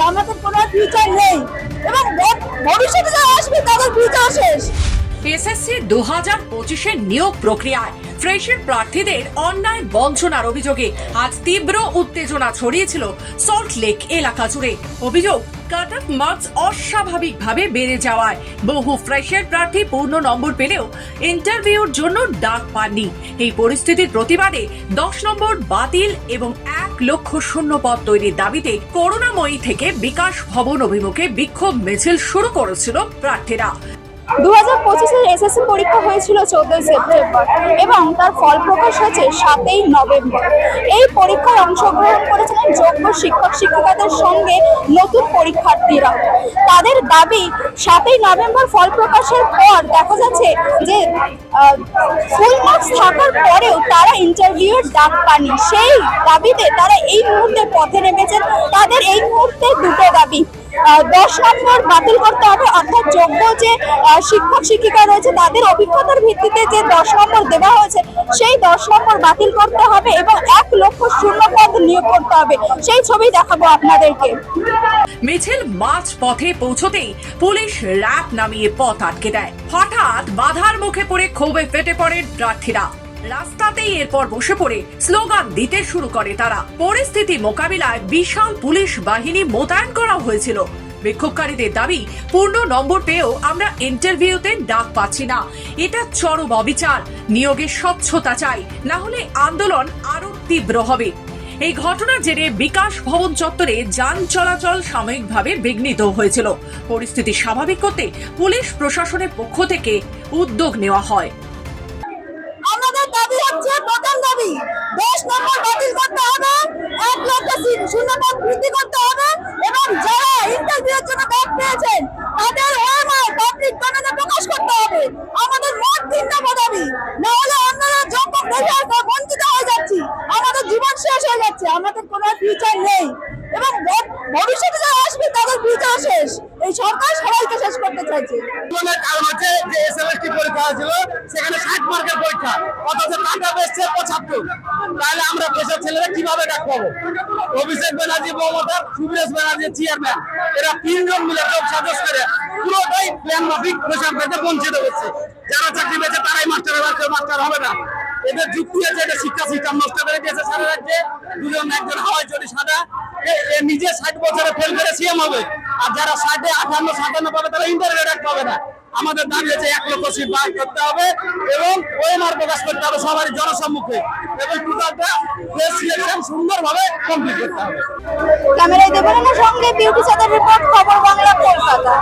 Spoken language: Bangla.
আমাদের কোনো ফিউচার নেই। এবং ভবিষ্যতে যারা আসবে তাদের ফিউচার শেষ। এসএসসি দু হাজার পঁচিশের নিয়োগ প্রক্রিয়ায় ফ্রেশের প্রার্থীদের অন্যায় বঞ্চনার অভিযোগে আজ তীব্র উত্তেজনা ছড়িয়েছিল সল্ট লেক এলাকা জুড়ে। অভিযোগ, কাট মার্কস অস্বাভাবিকভাবে বেড়ে যাওয়ায় বহু ফ্রেশের প্রার্থী পূর্ণ নম্বর পেলেও ইন্টারভিউর জন্য ডাক পাননি। এই পরিস্থিতির প্রতিবাদে দশ নম্বর বাতিল এবং এক লক্ষ শূন্য পদ তৈরির দাবিতে করুণাময়ী থেকে বিকাশ ভবন অভিমুখে বিক্ষোভ মিছিল শুরু করেছিল প্রার্থীরা। দু হাজার পঁচিশের এসএসসি পরীক্ষা হয়েছিল চোদ্দই সেপ্টেম্বর এবং তার ফল প্রকাশ হয়েছে সাতই নভেম্বর। এই পরীক্ষায় অংশগ্রহণ করেছিলেন যোগ্য শিক্ষক শিক্ষিকাদের সঙ্গে নতুন পরীক্ষার্থীরা। তাদের দাবি, সাতই নভেম্বর ফল প্রকাশের পর দেখা যাচ্ছে যে ফুল মার্কস থাকার পরেও তারা ইন্টারভিউর ডাক পাননি। সেই দাবিতে তারা এই মুহূর্তে পথে নেমেছেন। তাদের এই মুহূর্তে দুটো দাবি। দশ নম্বর বাতিল করতে হবে, অর্থাৎ যোগ্য যে শিক্ষক, শিক্ষিকা রয়েছে, তাদের অভিজ্ঞতার ভিত্তিতে যে দশ নম্বর দেওয়া হয়েছে, সেই দশ নম্বর বাতিল করতে হবে এবং এক লক্ষ শূন্য নিয়োগ করতে হবে? সেই ছবি দেখাবো আপনাদেরকে। মিছিল পথে পৌঁছতেই পুলিশ নামিয়ে পথ আটকে দেয়। হঠাৎ বাধার মুখে পড়ে ক্ষোভে ফেটে পড়ে প্রার্থীরা। রাস্তাতেই এরপর বসে পড়ে স্লোগান দিতে শুরু করে তারা। পরিস্থিতি মোকাবিলায় বিশাল পুলিশ বাহিনী মোতায়েন করা হয়েছিল। বিক্ষোভকারীদের দাবি, পূর্ণ নম্বর পেয়েও আমরা ইন্টারভিউতে ডাক পাচ্ছি না। এটা চরম অবিচার। নিয়োগের স্বচ্ছতা চাই। না হলে আন্দোলন আরও তীব্র হবে। এই ঘটনার জেরে বিকাশ ভবন চত্বরে যান চলাচল সাময়িকভাবে বিঘ্নিত হয়েছিল। পরিস্থিতি স্বাভাবিক করতে পুলিশ প্রশাসনের পক্ষ থেকে উদ্যোগ নেওয়া হয়। আমাদের দাবি হচ্ছে, প্রথম দাবি নম্বর বাতিল করতে হবে, এক লক্ষ শূন্য- পদ বৃদ্ধি করতে হবে এবং যারা জন্য ব্যাক পেয়েছেন, তাদের ওএমআর পাবলিক প্রকাশ করতে হবে। আমাদের মোট তিন নম্বর দাবি, না হলে অন্যরা যোগ্য ফ্রেশার বঞ্চিত হয়ে যাচ্ছি আমাদের জীবন শেষ হয়ে যাচ্ছে আমাদের কোনো ফিউচার নেই। এবং ভবিষ্যতে যারা আসবে, তাদের ফিউচার শেষ। এই সরকার সবাইকে শেষ করতে চাইছে। যে পরীক্ষা সেখানে ষাট পরীক্ষা, অথচ তাহলে আমরা দেশের ছেলেরা কীভাবে এরা তিনজন মিলে সাজস করে যারা চাকরি পেয়েছে, তারাই মাস্টার মাস্টার হবে না। এদের যুক্তি আছে এটা শিক্ষা সিস্টেম নষ্ট করে দিয়েছে সারা রাজ্যে। দুজন, একজন হাওয়াই চটি সাদা। নিজে ষাট বছরে ফেল করে সিএম হবে। আর যারা ষাটে আঠান্ন, সাতান্ন পাবে তারা ইন্টারভিউ ডাক পাবে না। আমাদের দাবি হচ্ছে এক লক্ষ সিট বার করতে হবে এবং ওএমআর প্রকাশ করতে হবে সবারই জনসম্মুখে। এবং টোটালটা সিলেকশন সুন্দরভাবে কমপ্লিট করতে হবে। ক্যামেরায় দেবেন সঙ্গে বিউটি রিপোর্ট খবর বাংলা, কলকাতা।